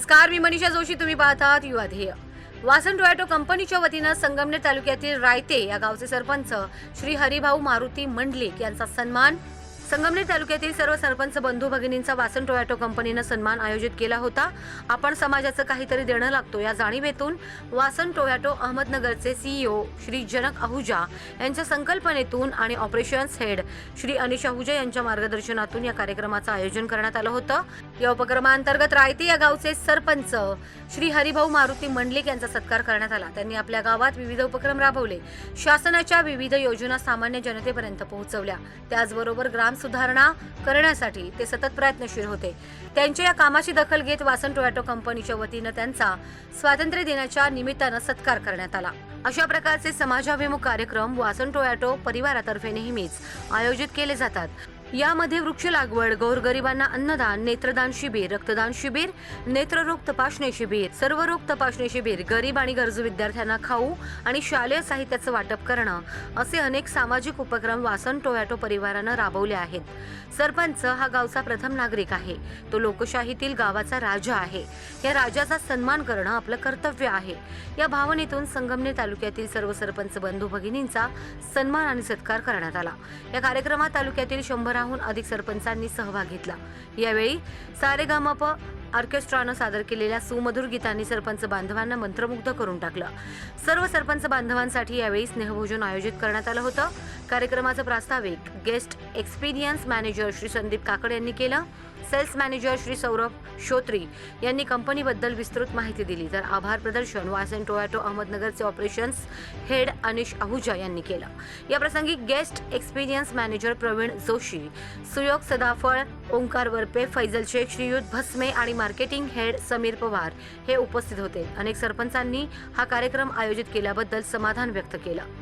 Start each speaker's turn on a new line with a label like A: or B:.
A: नमस्कार मी मनीषा जोशी तुम्ही पाहतात युवा ध्येय. वासन टोयॅटो कंपनीच्या वतीनं संगमनेर तालुक्यातील रायते या गावचे सरपंच श्री हरिभाऊ मारुती मंडलिक यांचा सन्मान संगमनेर तालुक्यातील सर्व सरपंच बंधू भगिनींचा वासन टोयॅटो कंपनीनं सन्मान आयोजित केला होता. आपण समाजाचं काहीतरी देणं लागतो या जाणीवेतून वासन टोयॅटो अहमदनगरचे सीईओ श्री जनक आहुजा यांच्या संकल्पनेतून आणि ऑपरेशन्स हेड श्री अनिश आहुजा यांच्या मार्गदर्शनातून या कार्यक्रमाचं आयोजन करण्यात आलं होतं. या उपक्रमाअंतर्गत रायते या गावचे सरपंच श्री हरिभाऊ मारुती मंडलिक यांचा सत्कार करण्यात आला. त्यांनी आपल्या गावात विविध उपक्रम राबवले. शासनाच्या विविध योजना सामान्य जनतेपर्यंत पोहोचवल्या. त्याचबरोबर ग्राम सुधारणा करण्यासाठी ते सतत प्रयत्नशील होते. त्यांच्या या कामाची दखल घेत वासन टोयॅटो कंपनीच्या वतीनं त्यांचा स्वातंत्र्य दिनाच्या निमित्तानं सत्कार करण्यात आला. अशा प्रकारचे समाजाभिमुख कार्यक्रम वासन टोयॅटो परिवारातर्फे नेहमीच आयोजित केले जातात. यामध्ये वृक्ष लागवड गोरगरिबांना अन्नदान नेत्रदान शिबिर रक्तदान शिबिर नेत्ररोग तपासणी शिबिर सर्व रोग तपासणी शिबिर गरीब आणि गरजू विद्यार्थ्यांना खाऊ आणि शालेय साहित्याचं वाटप करणं असे अनेक सामाजिक उपक्रम वासन टोयाटो परिवारानं राबवले आहेत. सरपंच हा गावचा प्रथम नागरिक आहे. तो लोकशाहीतील गावाचा राजा आहे. या राजाचा सन्मान करणं आपलं कर्तव्य आहे. या भावनेतून संगमनेर तालुक्यातील सर्व सरपंच बंधू भगिनींचा सन्मान आणि सत्कार करण्यात आला. या कार्यक्रमात तालुक्यातील शंभर हजाराहून अधिक सरपंचांनी सहभाग घेतला. यावेळी सारेगामाप ऑर्केस्ट्रानं सादर केलेल्या सुमधुर गीतांनी सरपंच बांधवांना मंत्रमुग्ध करून टाकलं. सर्व सरपंच बांधवांसाठी यावेळी स्नेहभोजन आयोजित करण्यात आलं होतं. कार्यक्रमाचं प्रास्ताविक guest experience manager Shri Sandeep Kakad यांनी केलं. सेल्स मॅनेजर श्री सौरभ श्रोत्री यांनी कंपनीबद्दल विस्तृत माहिती दिली. तर आभार प्रदर्शन वासन टोयॅटो अहमदनगरचे ऑपरेशन्स हेड अनिश आहुजा यांनी केलं. याप्रसंगी guest experience manager Pravin Joshi Suyog Sadaphal Omkar Varpe Faizal Shaikh Shriyut Bhasme आणि मार्केटिंग हेड समीर पवार हे उपस्थित होते. अनेक सरपंचांनी हा कार्यक्रम आयोजित केल्याबद्दल समाधान व्यक्त केलं.